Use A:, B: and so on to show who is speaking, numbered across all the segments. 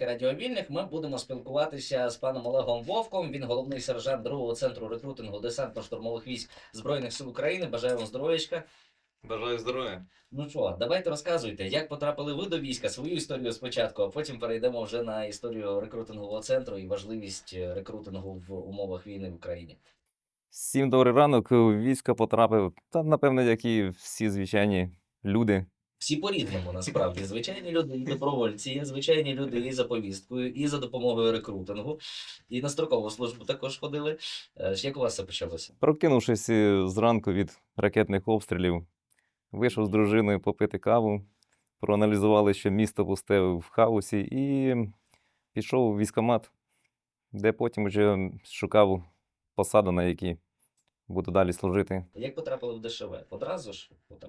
A: і радіовільних, ми будемо спілкуватися з паном Олегом Вовком. Він головний сержант другого центру рекрутингу десантно-штурмових військ Збройних сил України. Бажаю вам здоров'ячка.
B: Бажаю здоров'я.
A: Ну що, давайте розказуйте, як потрапили ви до війська, свою історію спочатку, а потім перейдемо вже на історію рекрутингового центру і важливість е, рекрутингу в умовах війни в Україні.
C: Всім добрий ранок. У військо потрапив, та напевно, як і всі звичайні люди.
A: Всі по-різному насправді. Звичайні люди і добровольці, є звичайні люди і за повісткою, і за допомогою рекрутингу, і на строкову службу також ходили. Е, Як у вас це почалося?
C: Прокинувшись е, зранку від ракетних обстрілів, вийшов з дружиною попити каву, проаналізували, що місто пусте в хаосі, і пішов у військкомат, де потім вже шукав посаду, на якій буду далі служити.
A: Як потрапили в ДШВ? Одразу ж? От?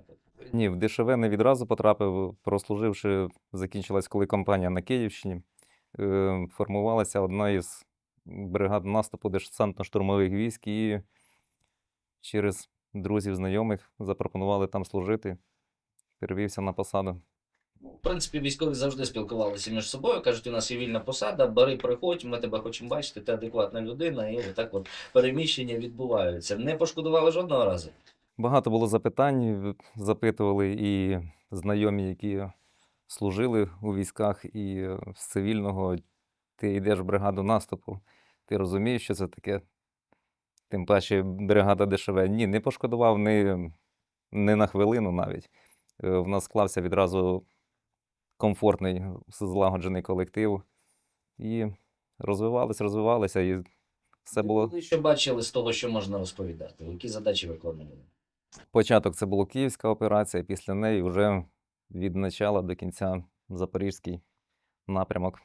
C: Ні, в ДШВ не відразу потрапив, прослуживши, закінчилась коли кампанія на Київщині. Е, Формувалася одна із бригад наступу десантно-штурмових військ, і через друзів, знайомих запропонували там служити. Перевівся на посаду.
A: В принципі, військові завжди спілкувалися між собою. кажуть, у нас є вільна посада, бери, приходь, ми тебе хочемо бачити, ти адекватна людина, і отак от переміщення відбуваються. Не пошкодували жодного разу.
C: Багато було запитань, запитували і знайомі, які служили у військах, і з цивільного ти йдеш в бригаду наступу, ти розумієш, що це таке. Тим паче бригада ДШВ. Ні, не пошкодував ні, ні на хвилину навіть. Е, В нас склався відразу комфортний, злагоджений колектив. І розвивалися, розвивалися, і все було.
A: Ви що бачили з того, що можна розповідати? Які задачі виконували?
C: Початок це була київська операція, після неї вже від начала до кінця Запорізький напрямок.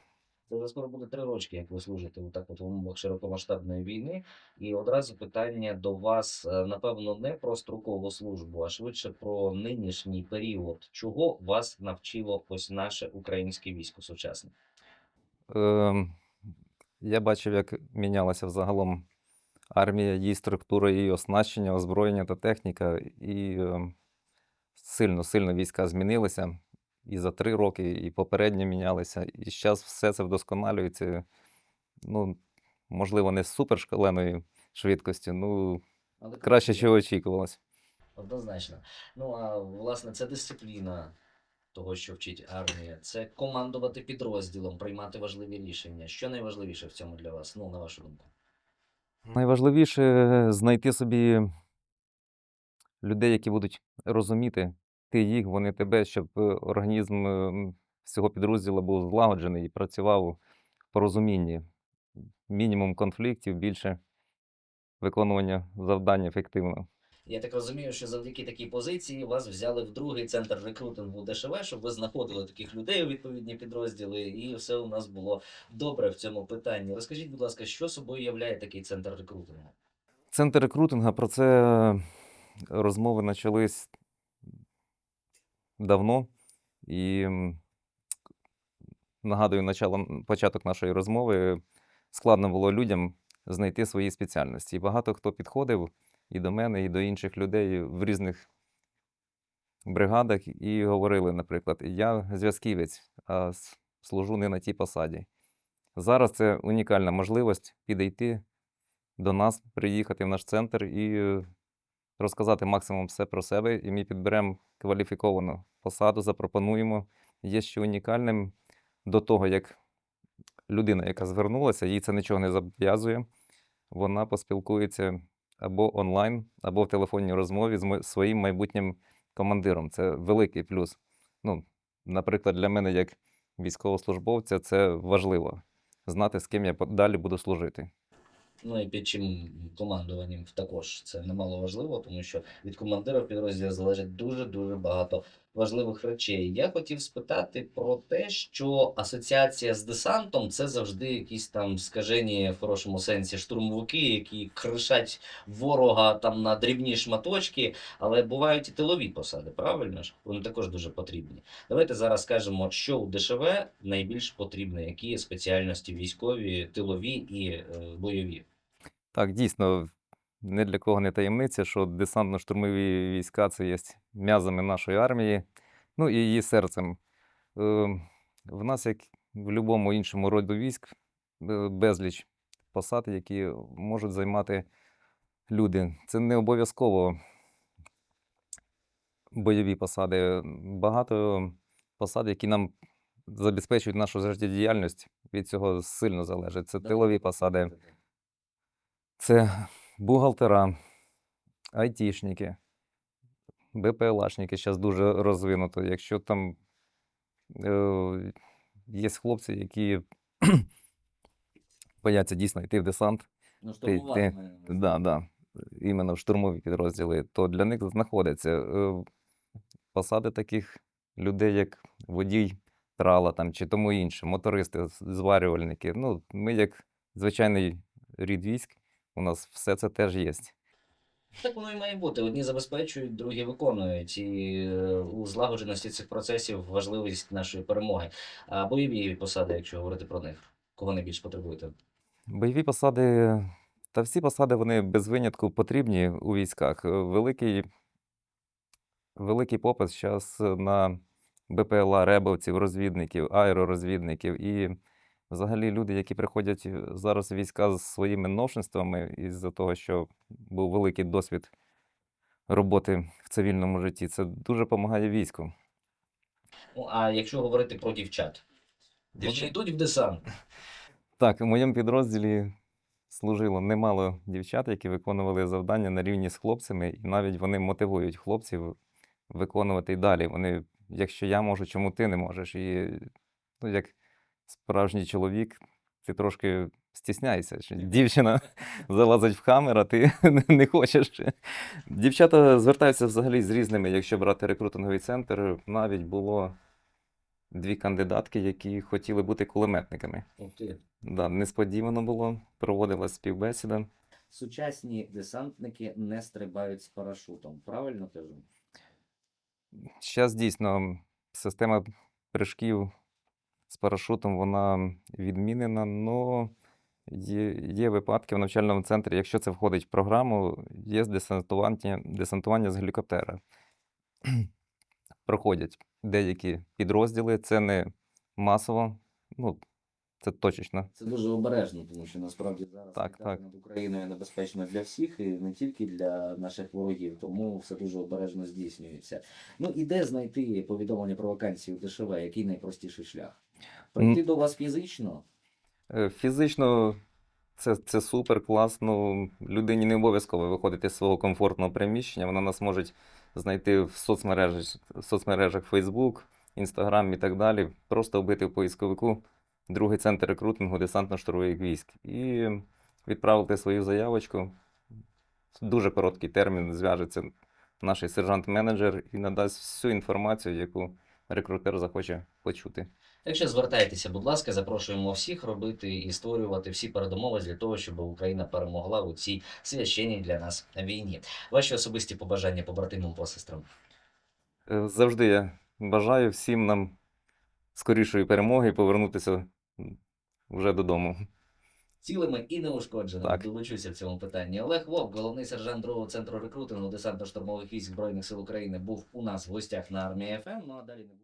A: Вже скоро буде три рочки, як ви служите у так от умовах широкомасштабної війни. І одразу питання до вас, е, напевно, не про строкову службу, а швидше про нинішній період. Чого вас навчило ось наше українське військо сучасне?
C: Ем, я бачив, як мінялася взагалом армія, її структура, її оснащення, озброєння та техніка. І ем, сильно, сильно війська змінилися. І за три роки, і попередньо мінялися. І зараз все це вдосконалюється. Ну, можливо, не з супершкаленою швидкістю, ну
A: Але
C: краще, чого очікувалося.
A: Однозначно. Ну а власне, це дисципліна того, що вчить армія. Це командувати підрозділом, приймати важливі рішення. Що найважливіше в цьому для вас? Ну, на вашу думку.
C: Найважливіше знайти собі людей, які будуть розуміти ти їх, вони тебе, щоб е, організм е, всього підрозділу був злагоджений і працював в порозумінні. Мінімум конфліктів, більше виконування завдань ефективно.
A: Я так розумію, що завдяки такій позиції вас взяли в другий центр рекрутингу ДШВ, щоб ви знаходили таких людей у відповідні підрозділи, і все у нас було добре в цьому питанні. Розкажіть, будь ласка, що собою являє такий центр рекрутингу?
C: Центр рекрутингу про це розмови почались давно. І нагадую, начало, початок нашої розмови складно було людям знайти свої спеціальності. І багато хто підходив і до мене, і до інших людей в різних бригадах і говорили, наприклад, я зв'язківець, а служу не на тій посаді. Зараз це унікальна можливість підійти до нас, приїхати в наш центр і розказати максимум все про себе, і ми підберемо кваліфіковану посаду, запропонуємо. Є ще унікальним до того, як людина, яка звернулася, їй це нічого не зобов'язує. Вона поспілкується або онлайн, або в телефонній розмові з своїм майбутнім командиром. Це великий плюс. Ну, наприклад, для мене, як військовослужбовця, це важливо знати, з ким я далі буду служити.
A: Ну і під чим командуванням також це немало важливо, тому що від командира в підрозділі залежить дуже дуже багато важливих речей. Я хотів спитати про те, що асоціація з десантом це завжди якісь там скажені в хорошому сенсі штурмовики, які кришать ворога там на дрібні шматочки, але бувають і тилові посади, правильно ж? Вони також дуже потрібні. Давайте зараз скажемо, що у ДШВ найбільш потрібно, які спеціальності військові, тилові і е, бойові.
C: Так, дійсно, не для кого не таємниця, що десантно-штурмові війська це є м'язами нашої армії, ну і її серцем. Е, В нас, як в будь-якому іншому роду військ е, безліч посад, які можуть займати люди. Це не обов'язково бойові посади. Багато посад, які нам забезпечують нашу життєдіяльність, від цього сильно залежить. Це тилові посади, це бухгалтера, айтішники, БПЛАшники зараз дуже розвинуто. Якщо там е, є хлопці, які бояться дійсно йти в десант,
A: Ну,
C: Ти- ти- да, да, іменно в штурмові підрозділи, то для них знаходяться е, посади таких людей, як водій трала там, чи тому інше, мотористи, зварювальники. Ну, ми, як звичайний рід військ, у нас все це теж є.
A: Так воно і має бути. Одні забезпечують, другі виконують. І е, у злагодженості цих процесів важливість нашої перемоги. А бойові посади, якщо говорити про них, кого найбільш потребуєте?
C: Бойові посади, та всі посади вони без винятку потрібні у військах. Великий, великий попит зараз на БПЛА, ребовців, розвідників, аеророзвідників. І взагалі люди, які приходять е, зараз війська з своїми новшинствами, із-за того, що був великий досвід роботи в цивільному житті, це дуже допомагає війську.
A: Ну, а якщо говорити про дівчат, вони йдуть в десант.
C: Так, у моєму підрозділі служило немало дівчат, які виконували завдання на рівні з хлопцями, і навіть вони мотивують хлопців виконувати і далі. Вони, якщо я можу, чому ти не можеш? І ну, як справжній чоловік, ти трошки стісняєшся, що дівчина залазить в камеру, а ти не хочеш. Дівчата звертаються взагалі з різними, якщо брати рекрутинговий центр, навіть було дві кандидатки, які хотіли бути кулеметниками.
A: Ти.
C: Да, несподівано було, проводилась співбесіда.
A: Сучасні десантники не стрибають з парашутом. Правильно кажу?
C: Зараз дійсно система прыжків з парашутом вона відмінена, але є, є випадки в навчальному центрі, якщо це входить в програму, є десантування, десантування з гелікоптера. Проходять деякі підрозділи, це не масово, ну, це точечно.
A: Це дуже обережно, тому що насправді зараз
C: Так, так.
A: над Україною небезпечно для всіх, і не тільки для наших ворогів, тому все дуже обережно здійснюється. Ну і де знайти повідомлення про вакансії у ДШВ? Який найпростіший шлях? Прийти до вас фізично?
C: Е, Фізично це, це супер класно. Людині не обов'язково виходити з свого комфортного приміщення. Вона нас може знайти в соцмережах, в соцмережах Facebook, Instagram і так далі. Просто вбити в поисковику другий центр рекрутингу десантно-штурмових військ і відправити свою заявочку. Дуже короткий термін зв'яжеться наш сержант-менеджер і надасть всю інформацію, яку рекрутер захоче почути.
A: Так що звертайтеся, будь ласка, запрошуємо всіх робити і створювати всі передумови для того, щоб Україна перемогла у цій священній для нас війні. Ваші особисті побажання побратимам посестрам.
C: Е, Завжди я бажаю всім нам скорішої перемоги і повернутися вже додому.
A: Цілими і неушкодженими
C: Так.
A: долучуся в цьому питанні. Олег Вовк, головний сержант другого центру рекрутингу десантно-штурмових військ Збройних сил України, був у нас в гостях на армії ФМ. Ну а далі не.